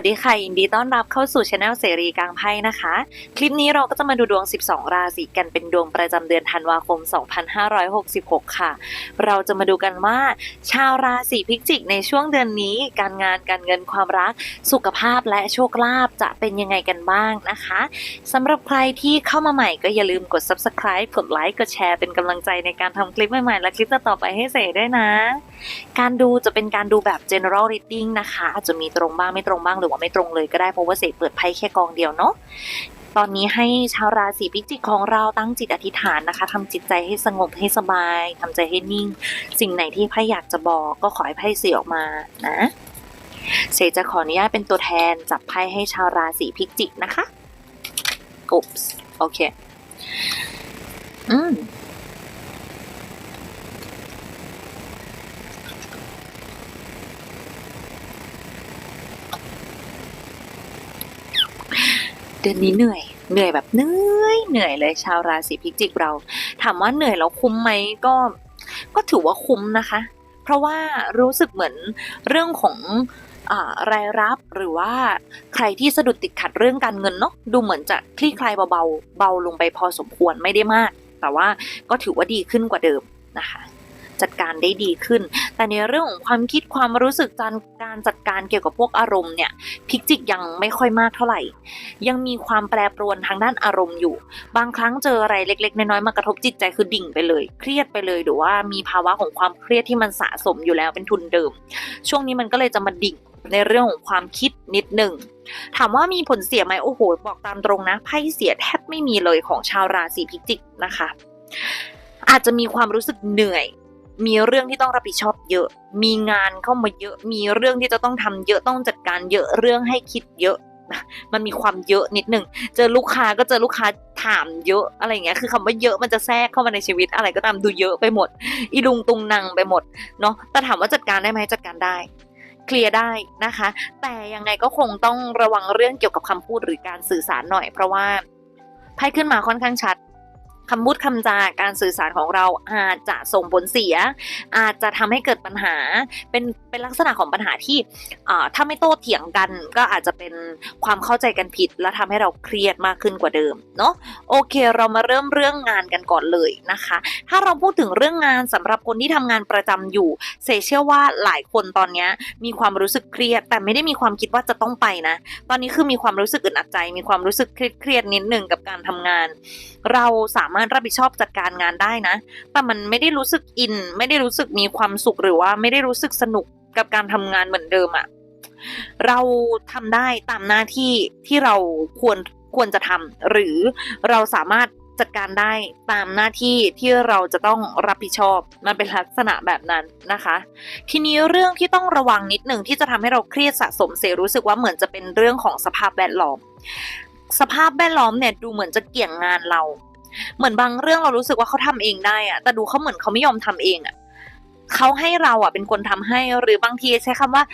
วัสดีค่ะ ยินดีต้อนรับเข้าสู่ช anel เสรีกลางไพ่นะคะ คลิปนี้เราก็จะมาดูดวง 12 ราศีกันเป็นดวงประจำเดือนธันวาคม 2566 ค่ะ เราจะมาดูกันว่า ชาวราศีพิจิกในช่วงเดือนนี้ การงานการเงินความรัก สุขภาพและโชคลาภจะเป็นยังไงกันบ้างนะคะสำหรับใครที่เข้ามาใหม่ก็อย่าลืมกด subscribe กดไลค์กดแชร์เป็นกำลังใจในการทำคลิปใหม่ๆและคลิปต่อไปให้เสด้วยนะ การดูจะเป็นการดูแบบ general reading นะคะ อาจจะมีตรงบ้างไม่ตรงบ้างหรือว่าไม่ตรงเลยก็ได้เพราะว่าเสกเปิดไพ่แค่กองเดียวเนาะตอนนี้ให้ชาวราศีพิจิกของเราตั้งจิตอธิษฐานนะคะทำจิตใจให้สงบให้สบายทำใจให้นิ่ง สิ่งไหนที่ไพ่อยากจะบอกก็ขอให้ไพ่เสื่ออกมานะเสกจะขออนุญาตเป็นตัวแทนจับไพ่ให้ชาวราศีพิจิกนะคะอุ๊บโอเค อืม ดือนนี้เหนื่อย เหนื่อยแบบเหนื่อยเหนื่อยเลยชาวราศีพิจิกเรา ถามว่าเหนื่อยแล้วคุ้มไหมก็ ก็ถือว่าคุ้มนะคะ เพราะว่ารู้สึกเหมือนเรื่องของรายรับหรือว่าใครที่สะดุดติดขัดเรื่องการเงินเนาะดูเหมือนจะคลี่คลายเบาๆเบาลงไปพอสมควรไม่ได้มาก แต่ว่าก็ถือว่าดีขึ้นกว่าเดิมนะคะ จัดการได้ดีขึ้น แต่ในเรื่องของความคิดความรู้สึกการการจัดการเกี่ยวกับพวกอารมณ์เนี่ยพิกจิกยังไม่ค่อยมากเท่าไหร่ ยังมีความแปรปรวนทางด้านอารมณ์อยู่ บางครั้งเจออะไรเล็ก ๆ น้อยๆมากระทบจิตใจคือดิ่งไปเลย เครียดไปเลยหรือว่ามีภาวะของความเครียดที่มันสะสมอยู่แล้วเป็นทุนเดิม ช่วงนี้มันก็เลยจะมาดิ่งในเรื่องของความคิดนิดหนึ่งถามว่ามีผลเสียไหมโอ้โห บอกตามตรงนะไพ่เสียแทบไม่มีเลยของชาวราศีพิจิกนะคะ อาจจะมีความรู้สึกเหนื่อย มีเรื่องที่ต้องรับผิดชอบเยอะ มีงานเข้ามาเยอะ มีเรื่องที่จะต้องทำเยอะต้องจัดการเยอะเรื่องให้คิดเยอะมันมีความเยอะนิดหนึ่ง เจอลูกค้าก็เจอลูกค้าถามเยอะอะไรอย่างเงี้ย คือคำว่าเยอะมันจะแทรกเข้ามาในชีวิตอะไรก็ตามดูเยอะไปหมด อีลุงตุงนางไปหมดเนาะ แต่ถามว่าจัดการได้ไหมจัดการได้ เคลียร์ได้นะคะ แต่ยังไงก็คงต้องระวังเรื่องเกี่ยวกับคำพูดหรือการสื่อสารหน่อย เพราะว่าไพ่ขึ้นมาค่อนข้างชัด คำพูดคำจาการสื่อสารของเราอาจจะส่งผลเสีย อาจจะทำให้เกิดปัญหาเป็นเป็นลักษณะของปัญหาที่ถ้าไม่โต้เถียงกัน ก็อาจจะเป็นความเข้าใจกันผิด และทำให้เราเครียดมากขึ้นกว่าเดิมเนาะโอเค เรามาเริ่มเรื่องงานกันก่อนเลยนะคะ ถ้าเราพูดถึงเรื่องงานสำหรับคนที่ทำงานประจำอยู่เซเชื่อว่าหลายคนตอนนี้มีความรู้สึกเครียด แต่ไม่ได้มีความคิดว่าจะต้องไปนะ ตอนนี้คือมีความรู้สึกอึดอัดใจ มีความรู้สึกเครียดๆนิดหนึ่งกับการทำงาน เราสามารถรับผิดชอบจัดการงานได้นะ แต่มันไม่ได้รู้สึกอิน ไม่ได้รู้สึกมีความสุขหรือว่าไม่ได้รู้สึกสนุกกับการทำงานเหมือนเดิมอะเราทำได้ตามหน้าที่ที่เราควรควรจะทำหรือเราสามารถจัดการได้ตามหน้าที่ที่เราจะต้องรับผิดชอบ มันเป็นลักษณะแบบนั้นนะคะ ทีนี้เรื่องที่ต้องระวังนิดหนึ่งที่จะทำให้เราเครียดสะสมเสียรู้สึกว่าเหมือนจะเป็นเรื่องของสภาพแวดล้อม สภาพแวดล้อมเนี่ยดูเหมือนจะเกี่ยงงานเรา เหมือนบางเรื่องเรารู้สึกว่าเขาทำเองได้อะแต่ดูเขาเหมือนเขาไม่ยอมทำเองอะเขาให้เราอะเป็นคนทำให้ หรือบางทีใช้คำว่า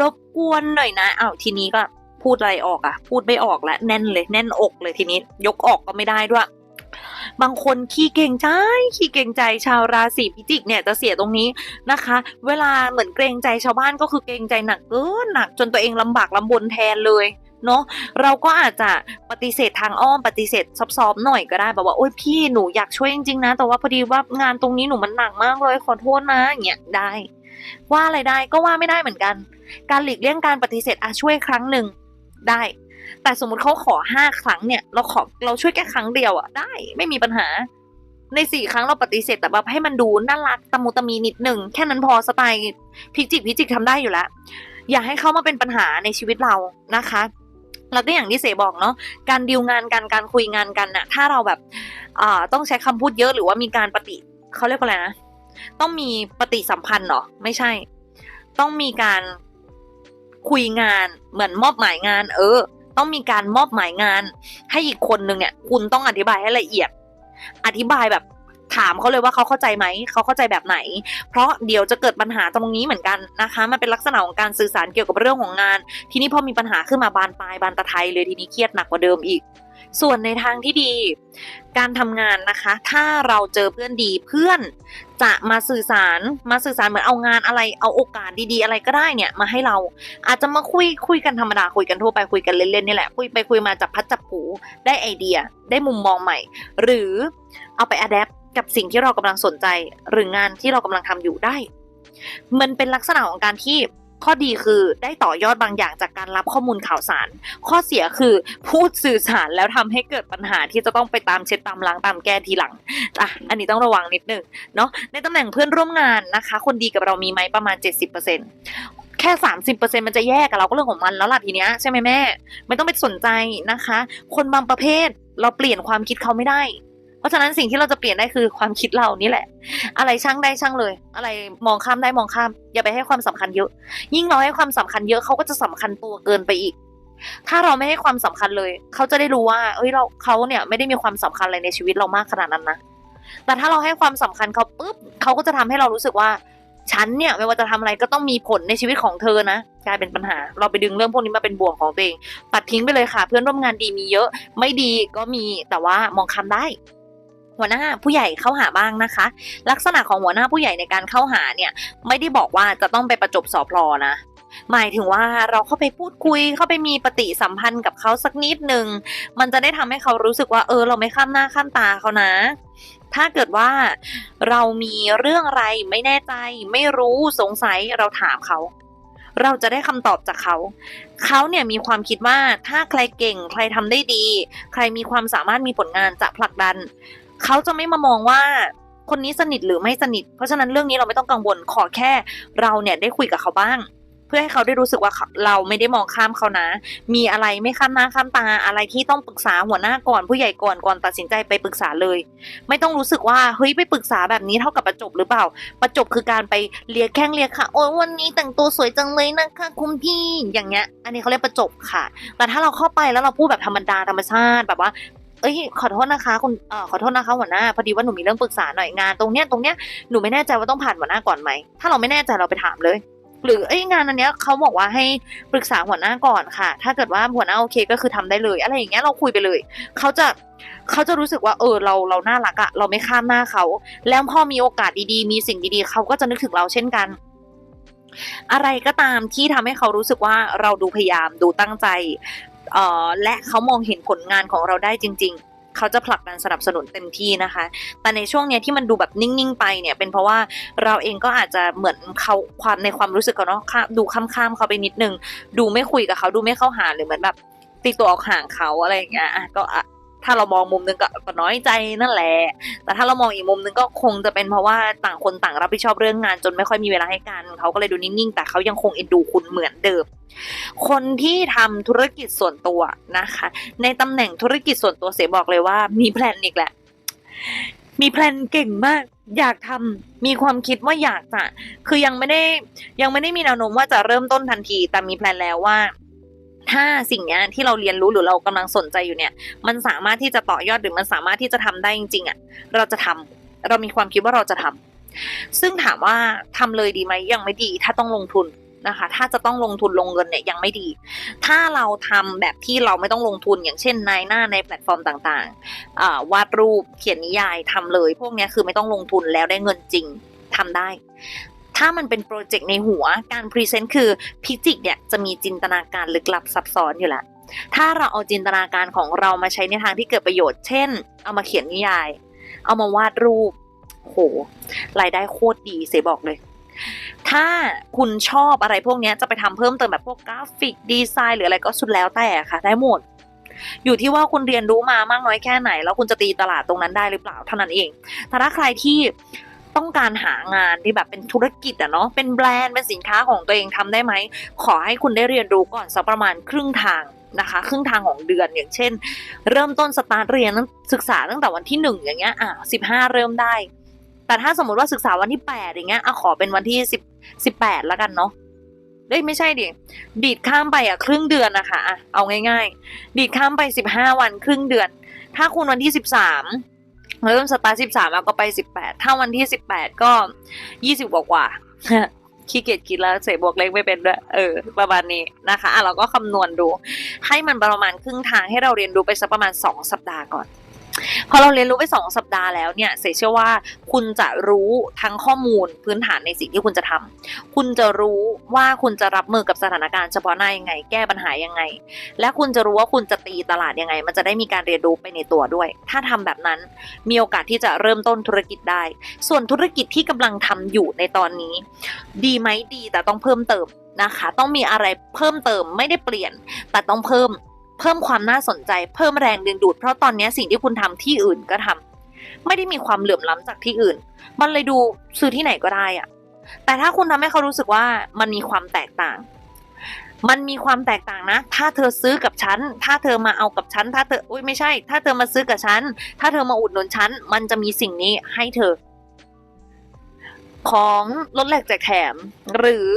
รบกวนหน่อยนะอ้าวทีนี้ก็พูดอะไรออกอะพูดไม่ออกแล้วแน่นเลย แน่นอกเลยทีนี้ ยกออกก็ไม่ได้ด้วย บางคนขี้เก่งใจขี้เก่งใจชาวราศีพิจิกเนี่ยจะเสียตรงนี้นะคะ เวลาเหมือนเกรงใจชาวบ้านก็คือเกรงใจหนักเกินหนัก จนตัวเองลำบากลำบนแทนเลย เนาะเราก็อาจจะปฏิเสธทางอ้อมปฏิเสธซอบๆหน่อยก็ได้แบบว่าโอ๊ยพี่หนูอยากช่วยจริงๆนะ แต่ว่าพอดีว่างานตรงนี้หนูมันหนักมากเลยขอโทษนะอย่างเงี้ยได้ ว่าอะไรได้ก็ว่าไม่ได้เหมือนกัน การหลีกเลี่ยงการปฏิเสธอะช่วยครั้งหนึ่งได้ แต่สมมุติเขาขอห้าครั้งเนี่ย เราขอเราช่วยแค่ครั้งเดียวอะได้ไม่มีปัญหาในสี่ครั้งเราปฏิเสธแต่แบบให้มันดูน่ารักตะมุตะมีนิดหนึ่งแค่นั้นพอสไตล์พิจิกพิจิกทำได้อยู่แล้ว อย่าให้เข้ามาเป็นปัญหาในชีวิตเรานะคะ แล้วก็อย่างที่เสบอกเนาะการดีลงานกันการคุยงานกันน่ะ ถ้าเราแบบอ่าต้องใช้คำพูดเยอะหรือว่ามีการปฏิเขาเรียกว่าอะไรนะต้องมีปฏิสัมพันธ์เหรอไม่ใช่ ต้องมีการคุยงานเหมือนมอบหมายงาน เออ ต้องมีการมอบหมายงาน ให้อีกคนนึงเนี่ย คุณต้องอธิบายให้ละเอียด อธิบายแบบ ถามเขาเลยว่าเขาเข้าใจไหมเขาเข้าใจแบบไหน เพราะเดี๋ยวจะเกิดปัญหาตรงนี้เหมือนกันนะคะมันเป็นลักษณะของการสื่อสารเกี่ยวกับเรื่องของงาน ทีนี้พอมีปัญหาขึ้นมาบานปลายบานตะไทยเลยทีนี้เครียดหนักกว่าเดิมอีก ส่วนในทางที่ดี การทำงานนะคะ ถ้าเราเจอเพื่อนดีเพื่อนจะมาสื่อสารมาสื่อสารเหมือนเอางานอะไรเอาโอกาสดีๆ อะไรก็ได้เนี่ยมาให้เราอาจจะมาคุยคุยกันธรรมดาคุยกันทั่วไปคุยกันเล่นๆนี่แหละคุยไปคุยมาจับพัดจับผูได้ไอเดีย ได้มุมมองใหม่ หรือเอาไปอัดแอป กับสิ่งที่เรากำลังสนใจหรืองานที่เรากำลังทำอยู่ได้ มันเป็นลักษณะของการที่ข้อดีคือได้ต่อยอดบางอย่างจากการรับข้อมูลข่าวสาร ข้อเสียคือพูดสื่อสารแล้วทำให้เกิดปัญหาที่จะต้องไปตามเช็ดตามล้างตามแก้ทีหลังอะอันนี้ต้องระวังนิดนึงเนาะในตำแหน่งเพื่อนร่วมงานนะคะ คนดีกับเรามีไหมประมาณ 70%แค่ 30%มันจะแย่กับเราก็เรื่องของมันแล้วล่ะทีเนี้ยใช่ไหมแม่ ไม่ต้องไปสนใจนะคะ คนบางประเภทเราเปลี่ยนความคิดเขาไม่ได้ เพราะฉะนั้นสิ่งที่เราจะเปลี่ยนได้คือความคิดเรานี่แหละ อะไรช่างได้ช่างเลย อะไรมองข้ามได้มองข้าม อย่าไปให้ความสำคัญเยอะ ยิ่งเราให้ความสำคัญเยอะเขาก็จะสำคัญตัวเกินไปอีก ถ้าเราไม่ให้ความสำคัญเลย เขาจะได้รู้ว่า เอ้ยเราเขาเนี่ยไม่ได้มีความสำคัญอะไรในชีวิตเรามากขนาดนั้นนะแต่ถ้าเราให้ความสำคัญเขาปุ๊บเขาก็จะทำให้เรารู้สึกว่าฉันเนี่ยไม่ว่าจะทำอะไรก็ต้องมีผลในชีวิตของเธอนะกลายเป็นปัญหา เราไปดึงเรื่องพวกนี้มาเป็นบ่วงของตัวเองตัดทิ้งไปเลยค่ะ เพื่อนร่วมงานดีมีเยอะ ไม่ดีก็มีแต่ว่ามองคำได้ หัวหน้าผู้ใหญ่เข้าหาบ้างนะคะ ลักษณะของหัวหน้าผู้ใหญ่ในการเข้าหาเนี่ย ไม่ได้บอกว่าจะต้องไปประจบสอบรอนะหมายถึงว่าเราเข้าไปพูดคุยเข้าไปมีปฏิสัมพันธ์กับเขาสักนิดหนึ่งมันจะได้ทำให้เขารู้สึกว่าเออ เราไม่ข้ามหน้าข้ามตาเขานะ ถ้าเกิดว่าเรามีเรื่องอะไรไม่แน่ใจ ไม่รู้สงสัยเราถามเขา เราจะได้คำตอบจากเขา เขาเนี่ยมีความคิดว่าถ้าใครเก่ง ใครทำได้ดี ใครมีความสามารถมีผลงานจะผลักดัน เขาจะไม่มามองว่าคนนี้สนิทหรือไม่สนิท เพราะฉะนั้นเรื่องนี้เราไม่ต้องกังวลขอแค่เราเนี่ยได้คุยกับเขาบ้าง เพื่อให้เขาได้รู้สึกว่าเขาเราไม่ได้มองข้ามเขานะ มีอะไรไม่ข้ามหน้าข้ามตาอะไรที่ต้องปรึกษาหัวหน้าก่อนผู้ใหญ่ก่อนก่อนตัดสินใจไปปรึกษาเลย ไม่ต้องรู้สึกว่าเฮ้ยไปปรึกษาแบบนี้เท่ากับประจบหรือเปล่า ประจบคือการไปเลียแข้งเลียขาโอ้ยวันนี้แต่งตัวสวยจังเลยนะคะคุณพี่อย่างเงี้ย อันนี้เขาเรียกประจบค่ะ แต่ถ้าเราเข้าไปแล้วเราพูดแบบธรรมดาธรรมชาติแบบว่า เอ้ยขอโทษนะคะคุณเอ่อขอโทษนะคะหัวหน้าพอดีว่าหนูมีเรื่องปรึกษาหน่อยงานตรงเนี้ยตรงเนี้ยหนูไม่แน่ใจว่าต้องผ่านหัวหน้าก่อนไหมถ้าเราไม่แน่ใจเราไปถามเลย หรือเอ้ยงานอันเนี้ยเขาบอกว่าให้ปรึกษาหัวหน้าก่อนค่ะ ถ้าเกิดว่าหัวหน้าโอเคก็คือทำได้เลย อะไรอย่างเงี้ยเราคุยไปเลยเขาจะเขาจะรู้สึกว่าเออเราเราน่ารักอะเราไม่ข้ามหน้าเขา แล้วพอมีโอกาสดีๆ มีสิ่งดีๆ เขาก็จะนึกถึงเราเช่นกัน อะไรก็ตามที่ทำให้เขารู้สึกว่าเราดูพยายามดูตั้งใจ และเขามองเห็นผลงานของเราได้จริง ๆเขาจะผลักดันสนับสนุนเต็มที่นะคะ แต่ในช่วงเนี้ยที่มันดูแบบนิ่งๆไปเนี่ย เป็นเพราะว่าเราเองก็อาจจะเหมือนเขาความในความรู้สึกเขาเนาะดูข้ามๆเขาไปนิดนึง ดูไม่คุยกับเขาดูไม่เข้าหาหรือเหมือนแบบตีตัวออกห่างเขาอะไรอย่างเงี้ยก็อะ ถ้าเรามองมุมนึงก็ก็น้อยใจนั่นแหละ แต่ถ้าเรามองอีกมุมนึงก็คงจะเป็นเพราะว่าต่างคนต่างรับผิดชอบเรื่องงานจนไม่ค่อยมีเวลาให้กัน เขาก็เลยดูนิ่งๆ แต่เขายังคงเอ็นดูคุณเหมือนเดิม คนที่ทำธุรกิจส่วนตัวนะคะ ในตำแหน่งธุรกิจส่วนตัวเสียบอกเลยว่า มีแพลนอีกแหละ มีแพลนเก่งมาก อยากทำมีความคิดว่าอยากจะ คือยังไม่ได้ยังไม่ได้มีแนวโน้มว่าจะเริ่มต้นทันที แต่มีแพลนแล้วว่า ถ้าสิ่งนี้ที่เราเรียนรู้หรือเรากำลังสนใจอยู่เนี่ย มันสามารถที่จะต่อยอดหรือมันสามารถที่จะทำได้จริงๆอะ เราจะทำเรามีความคิดว่าเราจะทำซึ่งถามว่าทำเลยดีไหมยังไม่ดี ถ้าต้องลงทุนนะคะ ถ้าจะต้องลงทุนลงเงินเนี่ยยังไม่ดี ถ้าเราทำแบบที่เราไม่ต้องลงทุนอย่างเช่นนายหน้าในแพลตฟอร์มต่างๆวาดรูปเขียนนิยายทำเลย พวกนี้คือไม่ต้องลงทุนแล้วได้เงินจริงทำได้ ถ้ามันเป็นโปรเจกต์ในหัวการพรีเซนต์คือพิจิกเนี่ยจะมีจินตนาการลึกลับซับซ้อนอยู่ล้วถ้าเราเอาจินตนาการของเรามาใช้ในทางที่เกิดประโยชน์ เช่น เอามาเขียนนิยาย เอามาวาดรูป โหรายได้โคตรดีเสียบอกเลยถ้าคุณชอบอะไรพวกนี้จะไปทำเพิ่มเติมแบบพวกกราฟิกดีไซน์หรืออะไรก็สุดแล้วแต่ค่ะ ได้หมด อยู่ที่ว่าคุณเรียนรู้มามากน้อยแค่ไหน แล้วคุณจะตีตลาดตรงนั้นได้หรือเปล่าเท่านั้นเอง แต่ถ้าใครที่ ต้องการหางานที่แบบเป็นธุรกิจอะเนาะเป็นแบรนด์เป็นสินค้าของตัวเองทำได้ไหม ขอให้คุณได้เรียนรู้ก่อนสักประมาณครึ่งทางนะคะ ครึ่งทางของเดือนอย่างเช่น เริ่มต้นสตาร์ทเรียนศึกษาตั้งแต่วันที่หนึ่งอย่างเงี้ยอะสิบห้าเริ่มได้ แต่ถ้าสมมติว่าศึกษาวันที่แปดอย่างเงี้ยอะขอเป็นวันที่สิบสิบแปดแล้วกันเนาะเอ้ยไม่ใช่ดิ ดีดข้ามไปอะครึ่งเดือนนะคะอะเอาง่าย ๆ ดีดข้ามไปสิบห้าวันครึ่งเดือน ถ้าคุณวันที่สิบสาม เริ่มสตาร์ทสิบสามแล้วก็ไปสิบแปดถ้าวันที่สิบแปดก็ยี่สิบกว่ากว่าขี้เกียจคิดแล้วเสบวกเลขไม่เป็นด้วยเออ ประมาณนี้นะคะอะเราก็คำนวณดู ให้มันประมาณครึ่งทางให้เราเรียนรู้ไปสักประมาณสองสัปดาห์ก่อน พอเราเรียนรู้ไปสองสัปดาห์แล้วเนี่ยเสยเชื่อว่าคุณจะรู้ทั้งข้อมูลพื้นฐานในสิ่งที่คุณจะทำคุณจะรู้ว่าคุณจะรับมือกับสถานการณ์เฉพาะหน้ายังไง แก้ปัญหายังไง และคุณจะรู้ว่าคุณจะตีตลาดยังไง มันจะได้มีการเรียนรู้ไปในตัวด้วย ถ้าทำแบบนั้นมีโอกาสที่จะเริ่มต้นธุรกิจได้ ส่วนธุรกิจที่กำลังทำอยู่ในตอนนี้ ดีไหมดีแต่ต้องเพิ่มเติมนะคะ ต้องมีอะไรเพิ่มเติมไม่ได้เปลี่ยน แต่ต้องเพิ่ม เพิ่มความน่าสนใจ เพิ่มแรงดึงดูด เพราะตอนนี้สิ่งที่คุณทำที่อื่นก็ทำไม่ได้มีความเหลื่อมล้ำจากที่อื่น มันเลยดูซื้อที่ไหนก็ได้อะแต่ถ้าคุณทำให้เขารู้สึกว่ามันมีความแตกต่าง มันมีความแตกต่างนะ ถ้าเธอซื้อกับฉัน ถ้าเธอมาเอากับฉัน ถ้าเธออุ้ยไม่ใช่ ถ้าเธอมาซื้อกับฉัน ถ้าเธอมาอุดหนุนฉัน มันจะมีสิ่งนี้ให้เธอ ของลดแหลกแจกแถม หรือ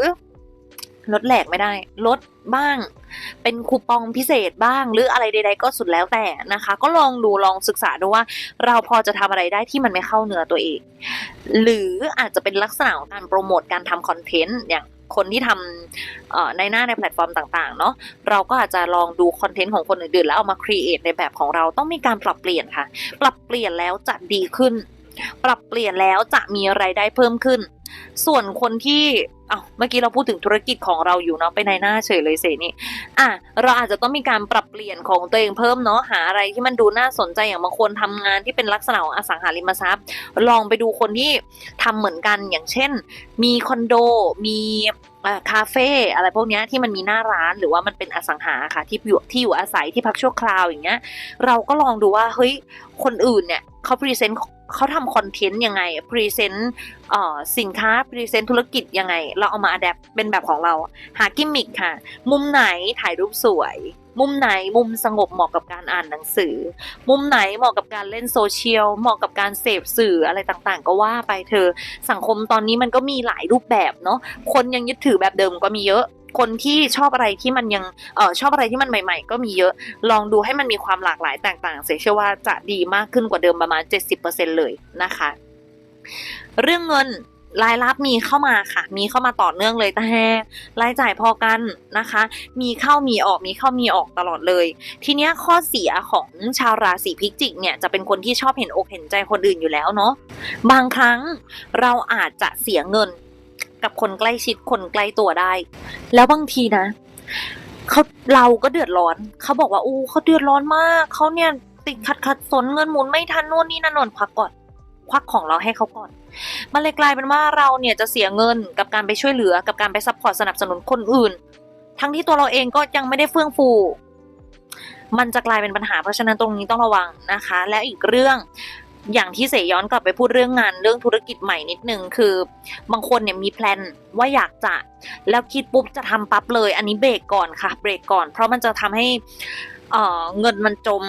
ลดแหลกไม่ได้ ลดบ้าง เป็นคูปองพิเศษบ้าง หรืออะไรใด ๆ ก็สุดแล้วแต่นะคะ ก็ลองดูลองศึกษาดูว่า เราพอจะทำอะไรได้ที่มันไม่เข้าเนื้อตัวเอง หรืออาจจะเป็นลักษณะของการโปรโมทการทำคอนเทนต์อย่างคนที่ทำในหน้าในแพลตฟอร์มต่างๆ เนาะเราก็อาจจะลองดูคอนเทนต์ของคนอื่นๆ แล้วเอามาครีเอทในแบบของเราต้องมีการปรับเปลี่ยนค่ะ ปรับเปลี่ยนแล้วจะดีขึ้น ปรับเปลี่ยนแล้วจะมีไรายได้เพิ่มขึ้น ส่วนคนที่เอ้าเมื่อกี้เราพูดถึงธุรกิจของเราอยู่เนาะไปในหน้าเฉยเลยเสนี่อะเราอาจจะต้องมีการปรับเปลี่ยนของตัวเองเพิ่มเนาะหาอะไรที่มันดูน่าสนใจอย่างบางคนทำงานที่เป็นลักษณะของอสังหาริมทรัพย์ ลองไปดูคนที่ทำเหมือนกันอย่างเช่น มีคอนโดมีคาเฟ่อะไรพวกเนี้ยที่มันมีหน้าร้านหรือว่ามันเป็นอสังหาค่ะที่อยู่ที่อยู่อาศัยที่พักชั่วคราวอย่างเงี้ย เราก็ลองดูว่าเฮ้ยคนอื่นเนี่ยเขาพรีเซนต์ เขาทำคอนเทนต์ยังไงพรีเซนต์สินค้าพรีเซนต์ธุรกิจยังไง เราเอามาอัดแอปเป็นแบบของเรา หากิมมิคค่ะ มุมไหนถ่ายรูปสวย มุมไหนมุมสงบเหมาะกับการอ่านหนังสือ มุมไหนเหมาะกับการเล่นโซเชียลเหมาะกับการเสพสื่ออะไรต่างๆ ก็ว่าไปเธอ สังคมตอนนี้มันก็มีหลายรูปแบบเนาะคนยังยึดถือแบบเดิมก็มีเยอะ คนที่ชอบอะไรที่มันยังเออชอบอะไรที่มันใหม่ ๆ ก็มีเยอะลองดูให้มันมีความหลากหลายแตกต่างเสียเชื่อว่าจะดีมากขึ้นกว่าเดิมประมาณ 70%เลยนะคะ เรื่องเงินรายรับมีเข้ามาค่ะ มีเข้ามาต่อเนื่องเลยแต่รายจ่ายพอกันนะคะ มีเข้ามีออกมีเข้ามีออกตลอดเลย ทีเนี้ยข้อเสียของชาวราศีพิจิกเนี่ยจะเป็นคนที่ชอบเห็นอกเห็นใจคนอื่นอยู่แล้วเนาะบางครั้งเราอาจจะเสียเงิน กับคนใกล้ชิดคนใกล้ตัวได้ แล้วบางทีนะเขาเราก็เดือดร้อนเขาบอกว่าอู้เขาเดือดร้อนมากเขาเนี่ยติดขัดขัดสนเงินหมุนไม่ทันนู่นนี่นั่นนนพักก่อนควักของเราให้เขาก่อน มันเลยกลายเป็นว่าเราเนี่ยจะเสียเงินกับการไปช่วยเหลือกับการไปซัพพอร์ตสนับสนุนคนอื่น ทั้งที่ตัวเราเองก็ยังไม่ได้เฟื่องฟู มันจะกลายเป็นปัญหาเพราะฉะนั้นตรงนี้ต้องระวังนะคะ และอีกเรื่อง อย่างที่เสยย้อนกลับไปพูดเรื่องงานเรื่องธุรกิจใหม่นิดนึงคือบางคนเนี่ยมีแพลนว่าอยากจะแล้วคิดปุ๊บจะทำปั๊บเลย อันนี้เบรกก่อนค่ะ เบรกก่อน เพราะมันจะทำให้เอ่อเงินมันจม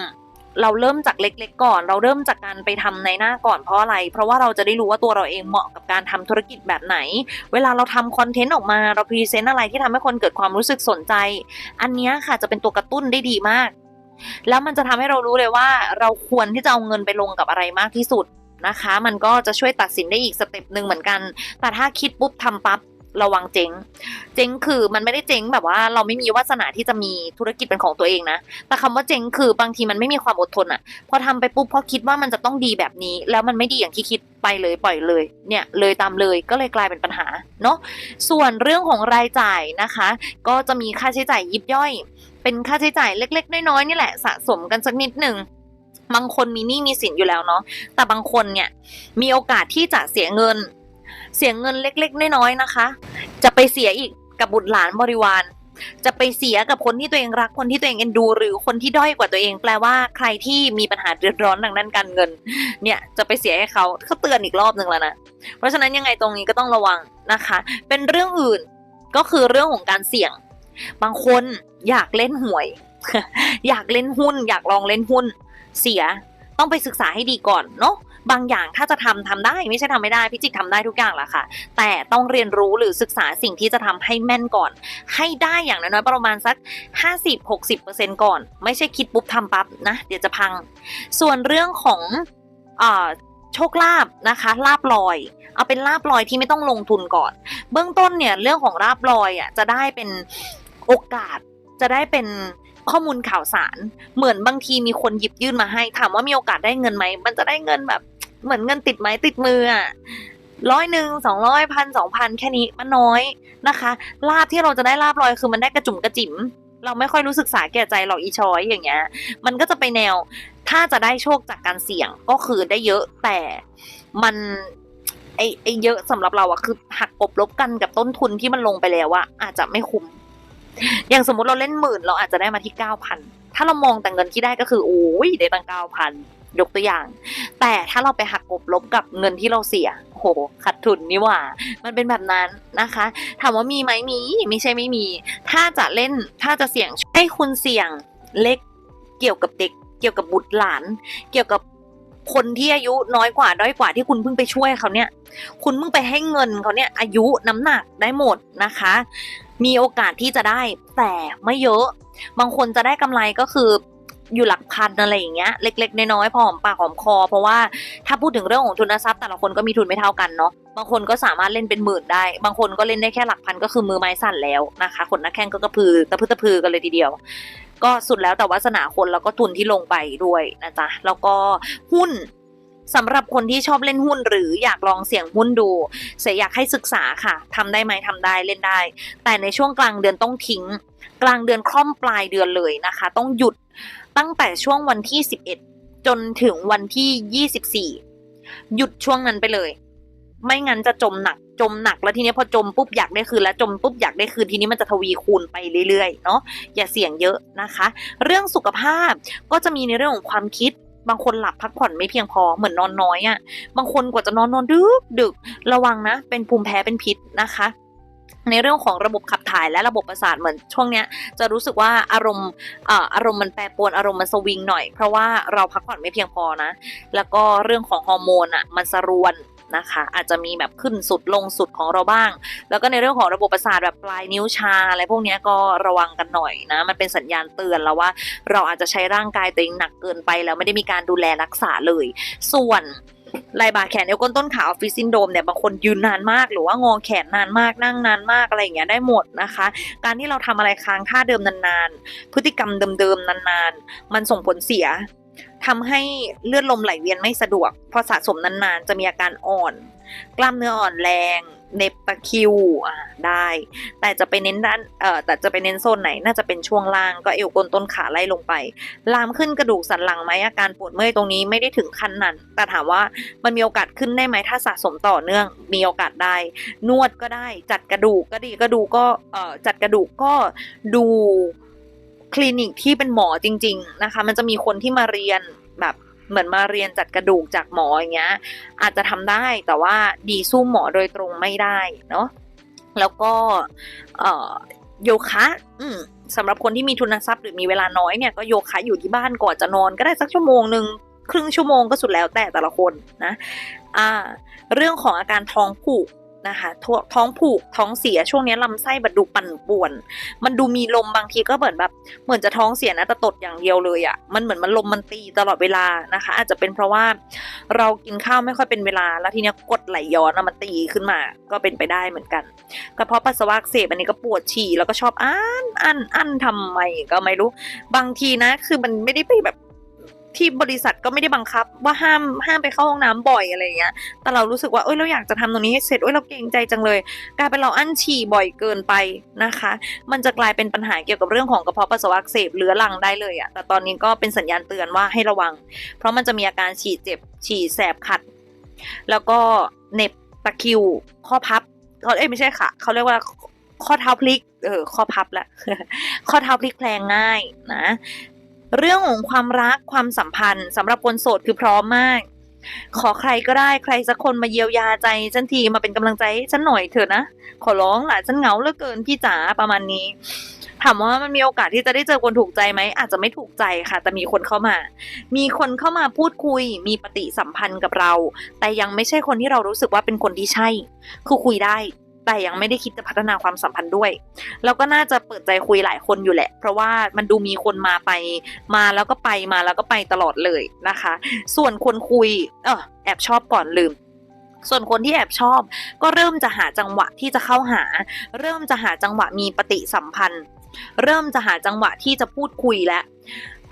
เราเริ่มจากเล็กๆก่อน เราเริ่มจากการไปทำในหน้าก่อนเพราะอะไร เพราะว่าเราจะได้รู้ว่าตัวเราเองเหมาะกับการทำธุรกิจแบบไหน เวลาเราทำคอนเทนต์ออกมาเราพรีเซนต์อะไรที่ทำให้คนเกิดความรู้สึกสนใจ อันนี้ค่ะจะเป็นตัวกระตุ้นได้ดีมาก แล้วมันจะทำให้เรารู้เลยว่าเราควรที่จะเอาเงินไปลงกับอะไรมากที่สุดนะคะ มันก็จะช่วยตัดสินได้อีกสเต็ปหนึ่งเหมือนกัน แต่ถ้าคิดปุ๊บทำปั๊บระวังเจ๊ง เจ๊งคือมันไม่ได้เจ๊งแบบว่าเราไม่มีวาสนาที่จะมีธุรกิจเป็นของตัวเองนะ แต่คำว่าเจ๊งคือบางทีมันไม่มีความอดทนอะพอทำไปปุ๊บพอคิดว่ามันจะต้องดีแบบนี้ แล้วมันไม่ดีอย่างที่คิดไปเลยปล่อยเลย เนี่ยเลยตามเลยก็เลยกลายเป็นปัญหาเนาะ ส่วนเรื่องของรายจ่ายนะคะ ก็จะมีค่าใช้จ่ายยิบย่อย เป็นค่าใช้จ่ายเล็ก ๆ น้อยๆนี่แหละสะสมกันสักนิดหนึ่งบางคนมีหนี้มีสินอยู่แล้วเนาะแต่บางคนเนี่ยมีโอกาสที่จะเสียเงิน เสียเงินเล็ก ๆ น้อยๆนะคะ จะไปเสียอีกกับบุตรหลานบริวาร จะไปเสียกับคนที่ตัวเองรักคนที่ตัวเองเอ็นดู หรือคนที่ด้อยกว่าตัวเอง แปลว่าใครที่มีปัญหาเดือดร้อนทางด้านการเงิน เนี่ยจะไปเสียให้เขาเขาเตือนอีกรอบหนึ่งแล้วนะเพราะฉะนั้นยังไงตรงนี้ก็ต้องระวังนะคะ เป็นเรื่องอื่นก็คือเรื่องของการเสี่ยง บางคนอยากเล่นหวย อยากเล่นหุ้น อยากลองเล่นหุ้น เสียต้องไปศึกษาให้ดีก่อนเนาะบางอย่างถ้าจะทำทำได้ไม่ใช่ทำไม่ได้พิจิกทำได้ทุกอย่างแหละค่ะ แต่ต้องเรียนรู้หรือศึกษาสิ่งที่จะทำให้แม่นก่อน ให้ได้อย่างน้อยๆประมาณสัก 50-60%ก่อน ไม่ใช่คิดปุ๊บทำปั๊บนะเดี๋ยวจะพัง ส่วนเรื่องของอโชคลาภนะคะลาบลอย เอาเป็นลาบลอยที่ไม่ต้องลงทุนก่อน เบื้องต้นเนี่ยเรื่องของลาบลอยอะจะได้เป็น โอกาสจะได้เป็นข้อมูลข่าวสาร เหมือนบางทีมีคนหยิบยื่นมาให้ ถามว่ามีโอกาสได้เงินไหม มันจะได้เงินแบบ เหมือนเงินติดไม้ติดมืออะร้อยหนึ่งสองร้อยพันสองพันแค่นี้มันน้อยนะคะลาบที่เราจะได้ลาบลอยคือมันได้กระจุ่มกระจิ๋มเราไม่ค่อยรู้สึกสาแก่ใจหรอกอีชอยอย่างเงี้ย มันก็จะไปแนว ถ้าจะได้โชคจากการเสี่ยงก็คือได้เยอะแต่มันไอไอเยอะสำหรับเราอะคือหักกบลบกันกับต้นทุนที่มันลงไปแล้วอะอาจจะไม่คุ้ม อย่างสมมติเราเล่นหมื่นเราอาจจะได้มาที่เก้าพันถ้าเรามองแต่เงินที่ได้ก็คือโอ้ยได้ตั้งเก้าพันยกตัวอย่าง แต่ถ้าเราไปหักกบลบกับเงินที่เราเสียโอ้โหขาดทุนนี่หว่า มันเป็นแบบนั้นนะคะ ถามว่ามีไหมมี ไม่ใช่ไม่มี ถ้าจะเล่นถ้าจะเสี่ยงให้คุณเสี่ยงเล็กเกี่ยวกับเด็ก เกี่ยวกับบุตรหลาน เกี่ยวกับคนที่อายุน้อยกว่าด้อยกว่าที่คุณเพิ่งไปช่วยเขาเนี่ย คุณเพิ่งไปให้เงินเขาเนี่ยอายุน้ำหนักได้หมดนะคะ มีโอกาสที่จะได้แต่ไม่เยอะ บางคนจะได้กำไรก็คืออยู่หลักพันอะไรอย่างเงี้ยเล็ก ๆ น้อยๆพอหอมปากหอมคอ เพราะว่าถ้าพูดถึงเรื่องของทุนทรัพย์แต่ละคนก็มีทุนไม่เท่ากันเนาะบางคนก็สามารถเล่นเป็นหมื่นได้ บางคนก็เล่นได้แค่หลักพันก็คือมือไม้สั่นแล้วนะคะคนนักแข่งก็กระพือกระพือตะพือกันเลยทีเดียว ก็สุดแล้วแต่วาสนาคนแล้วก็ทุนที่ลงไปด้วยนะจ๊ะแล้วก็หุ้น สำหรับคนที่ชอบเล่นหุ้นหรืออยากลองเสี่ยงหุ้นดูเสียอยากให้ศึกษาค่ะทำได้ไหมทำได้เล่นได้ แต่ในช่วงกลางเดือนต้องทิ้ง กลางเดือนคล่อมปลายเดือนเลยนะคะ ต้องหยุดตั้งแต่ช่วงวันที่ 11 จนถึงวันที่ 24 หยุดช่วงนั้นไปเลย ไม่งั้นจะจมหนักจมหนักแล้วทีนี้พอจมปุ๊บอยากได้คืนแล้วจมปุ๊บอยากได้คืนทีนี้มันจะทวีคูณไปเรื่อยๆเนาะอย่าเสี่ยงเยอะนะคะ เรื่องสุขภาพก็จะมีในเรื่องของความคิด บางคนหลับพักผ่อนไม่เพียงพอเหมือนนอนน้อยอะ่ะ บางคนกว่าจะนอนนอนดึกดึกระวังนะ เป็นภูมิแพ้เป็นพิษนะคะในเรื่องของระบบขับถ่ายและระบบประสาทเหมือนช่วงเนี้ยจะรู้สึกว่าอารมณ์เอ่ออารมณ์มันแปรปรวนอารมณ์มันสวิงหน่อย เพราะว่าเราพักผ่อนไม่เพียงพอนะ แล้วก็เรื่องของฮอร์โมนอะมันสรวน นะคะ อาจจะมีแบบขึ้นสุดลงสุดของเราบ้าง แล้วก็ในเรื่องของระบบประสาทแบบปลายนิ้วชาอะไรพวกนี้ก็ระวังกันหน่อยนะ มันเป็นสัญญาณเตือนแล้วว่า เราอาจจะใช้ร่างกายตัวเองหนักเกินไป แล้วไม่ได้มีการดูแลรักษาเลย ส่วนไหล่บ่าแขนเอวก้นต้นขาออฟฟิศซินโดมเนี่ยบางคนยืนนานมากหรือว่างอแขนนานมากนั่งนานมากอะไรอย่างเงี้ยได้หมดนะคะ การที่เราทำอะไรค้างท่าเดิมนานๆ พฤติกรรมเดิมๆนานๆ มันส่งผลเสีย ทำให้เลือดลมไหลเวียนไม่สะดวก พอสะสมนานๆ จะมีอาการอ่อน กล้ามเนื้ออ่อนแรงเน็บตะคิวอ่าได้ แต่จะไปเน้นด้านเอ่อแต่จะไปเน้นโซนไหนน่าจะเป็นช่วงล่างก็เอวก้นต้นขาไล่ลงไป ลามขึ้นกระดูกสันหลังไหมอาการปวดเมื่อยตรงนี้ไม่ได้ถึงขั้นนั้น แต่ถามว่ามันมีโอกาสขึ้นได้ไหมถ้าสะสมต่อเนื่องมีโอกาสได้ นวดก็ได้จัดกระดูกก็ดีกระดูกก็เอ่อจัดกระดูกก็ดู คลินิกที่เป็นหมอจริง ๆนะคะ มันจะมีคนที่มาเรียนแบบเหมือนมาเรียนจัดกระดูกจากหมออย่างเงี้ย อาจจะทำได้แต่ว่าดีสู้หมอโดยตรงไม่ได้เนาะแล้วก็โยคะอืมสำหรับคนที่มีทุนทรัพย์หรือมีเวลาน้อยเนี่ยก็โยคะอยู่ที่บ้านก่อนจะนอนก็ได้สักชั่วโมงหนึ่งครึ่งชั่วโมงก็สุดแล้วแต่แต่ละคนนะอ่าเรื่องของอาการท้องผูก นะคะท้องผูกท้องเสียช่วงนี้ลำไส้บัดดูปั่นป่วน มันดูมีลมบางทีก็เหมือนแบบ เหมือนจะท้องเสียนะแต่ตดอย่างเดียวเลยอะ่ะมันเหมือนมันลมมันตีตลอดเวลานะคะ อาจจะเป็นเพราะว่าเรากินข้าวไม่ค่อยเป็นเวลา แล้วทีนี้กดไหลย้อนมันตีขึ้นมาก็เป็นไปได้เหมือนกันกระเพาะปัสสาวะเสบอันนี้ก็ปวดฉี่แล้วก็ชอบอั้นอั้นอั้นทำไมก็ไม่รู้ บางทีนะ คือมันไม่ได้ไปแบบ ที่บริษัทก็ไม่ได้บังคับ ว่าห้ามห้ามไปเข้าห้องน้ำบ่อยอะไรเงี้ย แต่เรารู้สึกว่าเอ้ยเราอยากจะทำตรงนี้ให้เสร็จเอ้ยเราเกรงใจจังเลยกลายเป็นเราอั้นฉี่บ่อยเกินไปนะคะ มันจะกลายเป็นปัญหาเกี่ยวกับเรื่องของกระเพาะปัสสาวะเสบเรื้อรังได้เลยอะแต่ตอนนี้ก็เป็นสัญญาณเตือนว่าให้ระวัง เพราะมันจะมีอาการฉี่เจ็บฉี่แสบขัด แล้วก็เน็บตะคิวข้อพับเขาเอ้ยไม่ใช่ค่ะเขาเรียกว่าข้อเท้าพลิก เออ ข้อพับละ ข้อเท้าพลิกแพลงง่ายนะ เรื่องของความรักความสัมพันธ์สำหรับคนโสดคือพร้อมมาก ขอใครก็ได้ใครสักคนมาเยียวยาใจฉันทีมาเป็นกำลังใจให้ฉันหน่อยเถอะนะขอร้องล่ะฉันเหงาเหลือเกินพี่จ๋าประมาณนี้ถามว่ามันมีโอกาสที่จะได้เจอคนถูกใจไหมอาจจะไม่ถูกใจค่ะ แต่มีคนเข้ามา มีคนเข้ามาพูดคุย มีปฏิสัมพันธ์กับเรา แต่ยังไม่ใช่คนที่เรารู้สึกว่าเป็นคนที่ใช่ คือคุยได้ แต่ยังไม่ได้คิดจะพัฒนาความสัมพันธ์ด้วย แล้วก็น่าจะเปิดใจคุยหลายคนอยู่แหละ เพราะว่ามันดูมีคนมาไปมาแล้วก็ไปมาแล้วก็ไปตลอดเลยนะคะ ส่วนคนคุยเออแอบชอบก่อนลืมส่วนคนที่แอบชอบ ก็เริ่มจะหาจังหวะที่จะเข้าหา เริ่มจะหาจังหวะมีปฏิสัมพันธ์ เริ่มจะหาจังหวะที่จะพูดคุยแล้ว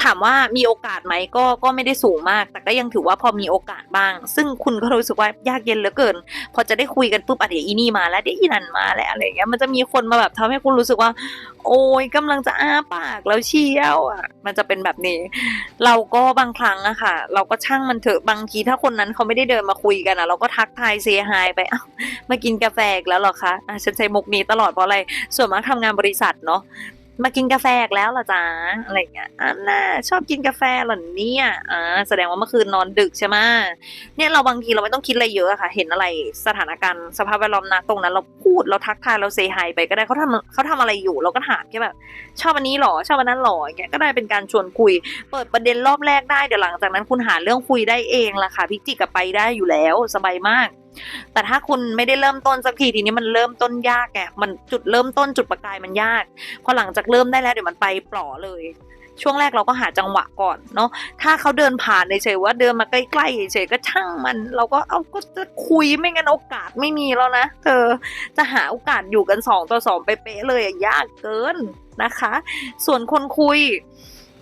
ถามว่ามีโอกาสไหมก็ก็ไม่ได้สูงมาก แต่ก็ยังถือว่าพอมีโอกาสบ้าง ซึ่งคุณก็รู้สึกว่ายากเย็นเหลือเกิน พอจะได้คุยกันปุ๊บอะเดี๋ยวอีนี่มาแล้วเดี๋ยวอีนันมาแล้วอะไรอย่างเงี้ยมันจะมีคนมาแบบทำให้คุณรู้สึกว่า โอ้ยกำลังจะอ้าปากแล้วเชี่ยวอะมันจะเป็นแบบนี้ เราก็บางครั้งอะค่ะ เราก็ช่างมันเถอะบางทีถ้าคนนั้นเขาไม่ได้เดินมาคุยกันอะเราก็ทักทายเซฮายไปอ้าวมากินกาแฟแล้วหรอคะอะฉันใช้มุกนี้ตลอดเพราะอะไรส่วนมากทำงานบริษัทเนาะ มากินกาแฟแล้วเหรอจ๊ะอะไรอย่างเงี้ยอ่าน่าชอบกินกาแฟเหรอเนี่ยอ่าแสดงว่าเมื่อคืนนอนดึกใช่ไหมเนี่ยเราบางทีเราไม่ต้องคิดอะไรเยอะอะค่ะ เห็นอะไรสถานการณ์สภาพแวดล้อมนะตรงนั้น เราพูดเราทักทายเราเซฮายไปก็ได้เขาทำเขาทำอะไรอยู่ เราก็ถามแค่แบบชอบอันนี้หรอชอบอันนั้นหรออย่างเงี้ยก็ได้เป็นการชวนคุย เปิดประเด็นรอบแรกได้เดี๋ยวหลังจากนั้นคุณหาเรื่องคุยได้เองล่ะค่ะพิจิกกับไปได้อยู่แล้วสบายมาก แต่ถ้าคุณไม่ได้เริ่มต้นสักทีทีนี้มันเริ่มต้นยากไงมันจุดเริ่มต้นจุดประกายมันยาก พอหลังจากเริ่มได้แล้วเดี๋ยวมันไปปล่อเลย ช่วงแรกเราก็หาจังหวะก่อนเนาะถ้าเขาเดินผ่านเฉยๆว่าเดินมาใกล้ๆเฉยๆก็ช่างมัน เราก็เอาก็จะคุยไม่งั้นโอกาสไม่มีแล้วนะเธอจะหาโอกาสอยู่กันสองต่อสองไปเป๊ะเลยยากเกินนะคะ ส่วนคนคุย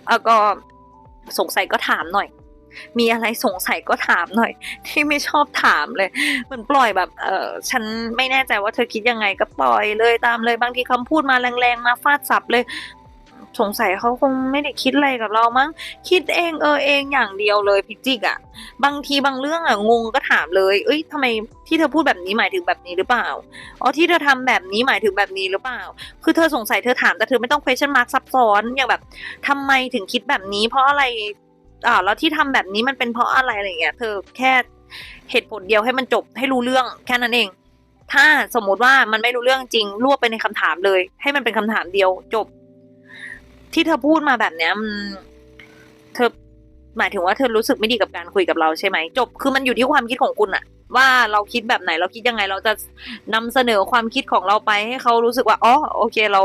เออก็สงสัยก็ถามหน่อย มีอะไรสงสัยก็ถามหน่อย ที่ไม่ชอบถามเลยเหมือนปล่อยแบบ เออฉันไม่แน่ใจว่าเธอคิดยังไงก็ปล่อยเลยตามเลยบางทีคำพูดมาแรงๆมาฟาดสับเลยสงสัยเขาคงไม่ได้คิดอะไรกับเรามั้ง คิดเองเออเองอย่างเดียวเลยพิจิกอะบางทีบางเรื่องอะงงก็ถามเลย เอ้ยทำไมที่เธอพูดแบบนี้หมายถึงแบบนี้หรือเปล่า อ๋อที่เธอทำแบบนี้หมายถึงแบบนี้หรือเปล่า คือเธอสงสัยเธอถามแต่เธอไม่ต้อง question mark ซับซ้อนอย่างแบบทำไมถึงคิดแบบนี้ เพราะอะไร อ่าแล้วที่ทำแบบนี้มันเป็นเพราะอะไรอะไรเงี้ยเธอแค่เหตุผลเดียวให้มันจบให้รู้เรื่องแค่นั้นเอง ถ้าสมมุติว่ามันไม่รู้เรื่องจริงรวบไปในคำถามเลย ให้มันเป็นคำถามเดียวจบ ที่เธอพูดมาแบบเนี้ยมันเธอหมายถึงว่าเธอรู้สึกไม่ดีกับการคุยกับเราใช่ไหมจบ คือมันอยู่ที่ความคิดของคุณอะว่าเราคิดแบบไหนเราคิดยังไงเราจะนำเสนอความคิดของเราไปให้เขารู้สึกว่าอ๋อโอเคเรา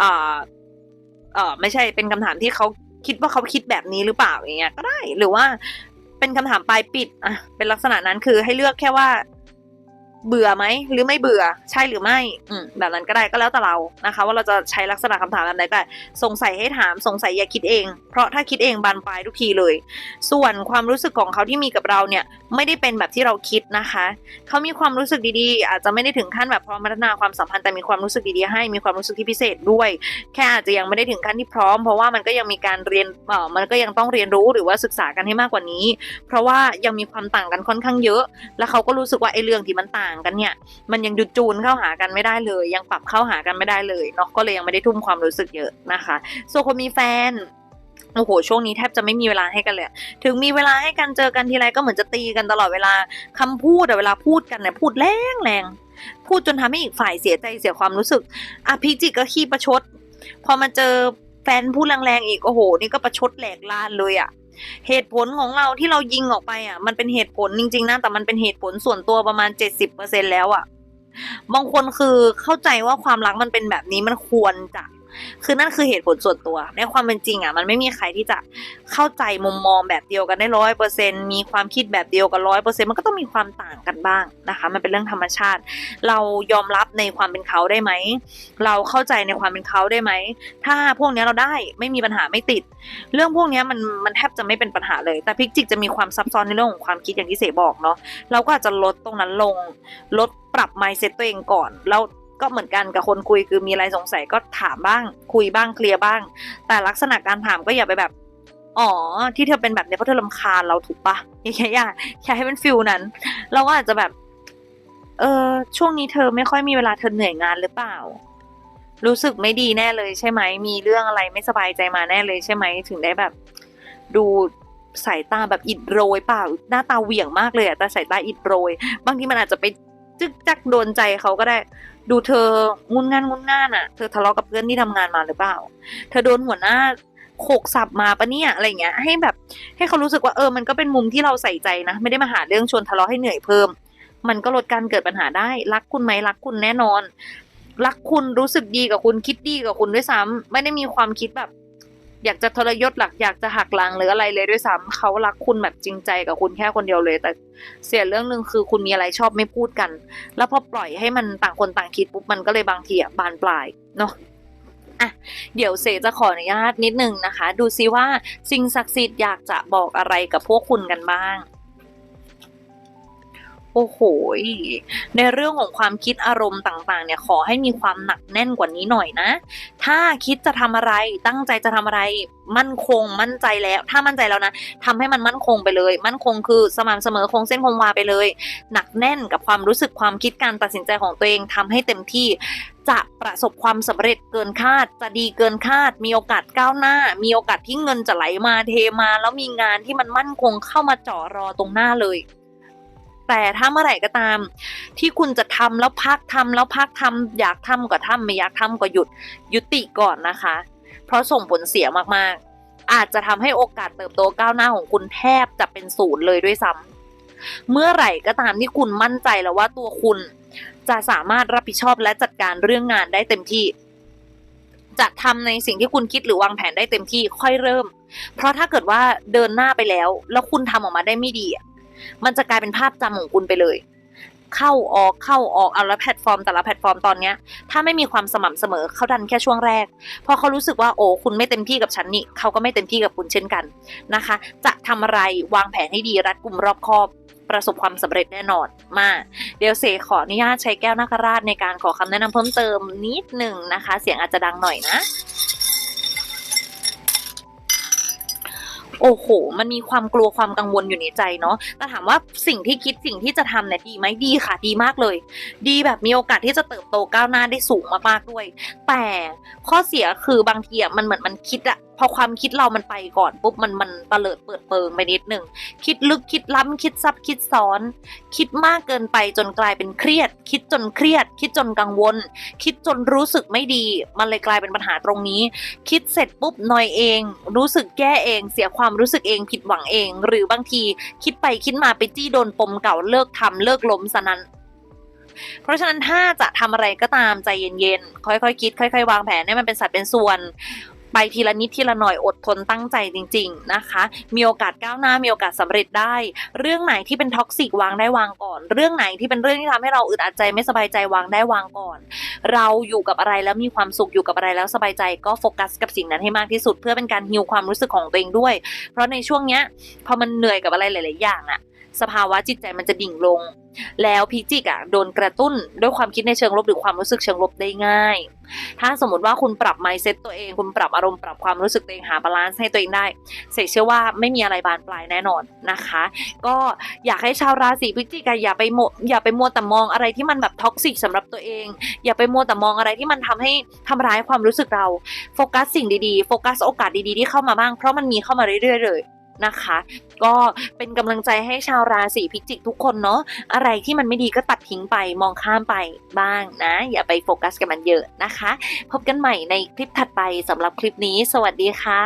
อ่าเออไม่ใช่เป็นคำถามที่เขา คิดว่าเขาคิดแบบนี้หรือเปล่าอย่างเงี้ยก็ได้หรือว่าเป็นคำถามปลายปิดอะเป็นลักษณะนั้นคือให้เลือกแค่ว่า เบื่อไหมหรือไม่เบื่อใช่หรือไม่อืมแบบนั้นก็ได้ก็แล้วแต่เรานะคะ ว่าเราจะใช้ลักษณะคำถามแบบไหนก็ได้สงสัยให้ถามสงสัยอย่าคิดเอง เพราะถ้าคิดเองบานปลายทุกทีเลย ส่วนความรู้สึกของเขาที่มีกับเราเนี่ยไม่ได้เป็นแบบที่เราคิดนะคะเขามีความรู้สึกดีๆ อาจจะไม่ได้ถึงขั้นแบบพร้อมพัฒนาความสัมพันธ์แต่มีความรู้สึกดีๆให้มีความรู้สึกที่พิเศษด้วย แค่อาจจะยังไม่ได้ถึงขั้นที่พร้อม เพราะว่ามันก็ยังมีการเรียนเออมันก็ยังต้องเรียนรู้หรือว่าศึกษากันให้มากกว่านี้ เพราะว่ายังมีความต่างกันค่อนข้างเยอะ แล้วเขาก็รู้สึกว่าไอ้เรื่องที่มันต่างกันเนี่ย มันยังจุจูนเข้าหากันไม่ได้เลย ยังปรับเข้าหากันไม่ได้เลยเนาะก็เลยยังไม่ได้ทุ่มความรู้สึกเยอะนะคะส่วนคนมีแฟนโอ้โห ช่วงนี้แทบจะไม่มีเวลาให้กันเลย ถึงมีเวลาให้กันเจอกันทีไรก็เหมือนจะตีกันตลอดเวลาคำพูดอะเวลาพูดกันเนี่ยพูดแรงแรงพูดจนทำให้อีกฝ่ายเสียใจเสียความรู้สึกอะพิจิก็ขี้ประชด พอมาเจอแฟนพูดแรงๆอีก โอ้โห นี่ก็ประชดแหลกลานเลยอะ เหตุผลของเราที่เรายิงออกไปอะ มันเป็นเหตุผลจริง ๆนะแต่มันเป็นเหตุผลส่วนตัวประมาณ 70%แล้วอะ บางคนคือเข้าใจว่าความรักมันเป็นแบบนี้มันควรจะ คือนั่นคือเหตุผลส่วนตัว ในความเป็นจริงอะมันไม่มีใครที่จะเข้าใจมุมมองแบบเดียวกันได้ร้อยเปอร์เซ็นมีความคิดแบบเดียวกันร้อยเปอร์เซ็นมันก็ต้องมีความต่างกันบ้างนะคะ มันเป็นเรื่องธรรมชาติ เรายอมรับในความเป็นเขาได้ไหม เราเข้าใจในความเป็นเขาได้ไหม ถ้าพวกนี้เราได้ไม่มีปัญหาไม่ติด เรื่องพวกนี้มันมันแทบจะไม่เป็นปัญหาเลย แต่พิกจิกจะมีความซับซ้อนในเรื่องของความคิดอย่างที่เสบอกเนาะเราก็อาจจะลดตรงนั้นลง ลดปรับ mindset ตัวเองก่อนแล้ว ก็เหมือนกันกับคนคุยคือมีอะไรสงสัยก็ถามบ้าง คุยบ้างเคลียร์บ้าง แต่ลักษณะการถามก็อย่าไปแบบอ๋อ ที่เธอเป็นแบบนี้เพราะเธอลำคาญเราถูกปะอย่างเงี้ยอย่าอย่าให้เป็นฟิลนั้น เราก็อาจจะแบบ เออช่วงนี้เธอไม่ค่อยมีเวลาเธอเหนื่อยงานหรือเปล่า รู้สึกไม่ดีแน่เลยใช่ไหม มีเรื่องอะไรไม่สบายใจมาแน่เลยใช่ไหม ถึงได้แบบ ดูสายตาแบบอิดโรยเปล่า หน้าตาเหวี่ยงมากเลยอะแต่สายตาอิดโรย บางทีมันอาจจะไปจึกจักโดนใจเขาก็ได้ ดูเธองุนงานงุนงานอะเธอทะเลาะกับเพื่อนที่ทำงานมาหรือเปล่า เธอโดนหัวหน้าโขกสับมาปะเนี่ยอะไรเงี้ย ให้แบบให้เขารู้สึกว่าเออ มันก็เป็นมุมที่เราใส่ใจนะ ไม่ได้มาหาเรื่องชวนทะเลาะให้เหนื่อยเพิ่ม มันก็ลดการเกิดปัญหาได้ รักคุณไหมรักคุณแน่นอน รักคุณรู้สึกดีกับคุณคิดดีกับคุณด้วยซ้ำไม่ได้มีความคิดแบบ อยากจะทรยศหลักอยากจะหักหลังหรืออะไรเลยด้วยซ้ำเขารักคุณแบบจริงใจกับคุณแค่คนเดียวเลย แต่เสียเรื่องหนึ่งคือคุณมีอะไรชอบไม่พูดกัน แล้วพอปล่อยให้มันต่างคนต่างคิดปุ๊บมันก็เลยบางทีอะบานปลายเนาะอะเดี๋ยวเสจะขออนุญาตนิดนึงนะคะ ดูซิว่าสิ่งศักดิ์สิทธิ์อยากจะบอกอะไรกับพวกคุณกันบ้าง โอ้โห ในเรื่องของความคิดอารมณ์ต่างๆ เนี่ยขอให้มีความหนักแน่นกว่านี้หน่อยนะ ถ้าคิดจะทำอะไรตั้งใจจะทำอะไรมั่นคงมั่นใจแล้ว ถ้ามั่นใจแล้วนะทำให้มันมั่นคงไปเลย มั่นคงคือสม่ำเสมอคงเส้นคงวาไปเลย หนักแน่นกับความรู้สึกความคิดการตัดสินใจของตัวเองทำให้เต็มที่จะประสบความสำเร็จเกินคาด จะดีเกินคาด มีโอกาสก้าวหน้า มีโอกาสที่เงินจะไหลมาเทมา แล้วมีงานที่มันมั่นคงเข้ามาจ่อรอตรงหน้าเลย แต่ถ้าเมื่อไหร่ก็ตาม ที่คุณจะทำแล้วพักทำแล้วพักทำอยากทำก็ทำไม่อยากทำก็หยุดยุติก่อนนะคะ เพราะส่งผลเสียมากๆ อาจจะทำให้โอกาสเติบโตก้าวหน้าของคุณแทบจะเป็นศูนย์เลยด้วยซ้ำเมื่อไหร่ก็ตามที่คุณมั่นใจแล้วว่าตัวคุณจะสามารถรับผิดชอบและจัดการเรื่องงานได้เต็มที่ จะทำในสิ่งที่คุณคิดหรือวางแผนได้เต็มที่ค่อยเริ่ม เพราะถ้าเกิดว่าเดินหน้าไปแล้ว แล้วคุณทำออกมาได้ไม่ดี มันจะกลายเป็นภาพจำของคุณไปเลย เข้าออกเข้าออกเอาล้วแพลตฟอร์ม แต่ละแพลตฟอร์มตอนเนี้ย ถ้าไม่มีความสม่ำเสมอเขาดันแค่ช่วงแรก พอเขารู้สึกว่าโอ้คุณไม่เต็มที่กับฉันนี่เขาก็ไม่เต็มที่กับคุณเช่นกันนะคะ จะทำอะไรวางแผนให้ดีรัดกุมรอบคอบประสบความสำเร็จแน่นอนมา เดี๋ยวเสขออนุญาตใช้แก้วนาคราชในการขอคำแนะนำเพิ่มเติมนิดหนึ่งนะคะ เสียงอาจจะดังหน่อยนะ โอ้โห มันมีความกลัวความกังวลอยู่ในใจเนาะแต่ถามว่าสิ่งที่คิดสิ่งที่จะทำเนี่ยดีไหมดีค่ะ ดีมากเลย ดีแบบมีโอกาสที่จะเติบโตก้าวหน้าได้สูงมากๆด้วย แต่ข้อเสียคือบางทีอะมันเหมือนมันคิดอะพอความคิดเรามันไปก่อนปุ๊บมันมันเลิดเปิดเปิงไปนิดหนึ่งคิดลึกคิดล้ำคิดซับคิดซ้อน คิดมากเกินไปจนกลายเป็นเครียด คิดจนเครียด คิดจนกังวล คิดจนรู้สึกไม่ดี มันเลยกลายเป็นปัญหาตรงนี้ คิดเสร็จปุ๊บนอยเอง รู้สึกแก้เองเสียความความรู้สึกเองผิดหวังเอง หรือบางทีคิดไปคิดมาไปจี้โดนปมเก่าเลิกทำเลิกล้มซะนั้น เพราะฉะนั้นถ้าจะทำอะไรก็ตามใจเย็นๆ ค่อยๆคิด ค่อย ๆ วางแผนให้มันเป็นสัดเป็นส่วน ไปทีละนิดทีละหน่อยอดทนตั้งใจจริง ๆนะคะ มีโอกาสก้าวหน้ามีโอกาสสำเร็จได้ เรื่องไหนที่เป็นท็อกซิกวางได้วางก่อน เรื่องไหนที่เป็นเรื่องที่ทำให้เราอึดอัดใจไม่สบายใจวางได้วางก่อน เราอยู่กับอะไรแล้วมีความสุขอยู่กับอะไรแล้วสบายใจก็โฟกัสกับสิ่งนั้นให้มากที่สุด เพื่อเป็นการฮิวความรู้สึกของตัวเองด้วย เพราะในช่วงเนี้ยพอมันเหนื่อยกับอะไรหลาย ๆ อย่างอะ สภาวะจิตใจมันจะดิ่งลง แล้วพิจิกอะโดนกระตุ้นด้วยความคิดในเชิงลบหรือความรู้สึกเชิงลบได้ง่าย ถ้าสมมติว่าคุณปรับ mindset ตัวเอง คุณปรับอารมณ์ปรับความรู้สึกตัวเองหาบาลานซ์ให้ตัวเองได้ เสกเชื่อว่าไม่มีอะไรบานปลายแน่นอนนะคะ ก็อยากให้ชาวราศีพิจิกอะอย่าไปโมอย่าไปมัวแต่มองอะไรที่มันแบบท็อกซิกสำหรับตัวเอง อย่าไปมัวแต่มองอะไรที่มันทำให้ทำร้ายความรู้สึกเราโฟกัสสิ่งดีๆโฟกัสโอกาสดีๆที่เข้ามาบ้างเพราะมันมีเข้ามาเรื่อยๆเลย นะคะ ก็เป็นกำลังใจให้ชาวราศีพิจิกทุกคนเนาะอะไรที่มันไม่ดีก็ตัดทิ้งไปมองข้ามไปบ้างนะ อย่าไปโฟกัสกับมันเยอะนะคะ พบกันใหม่ในคลิปถัดไปสำหรับคลิปนี้ สวัสดีค่ะ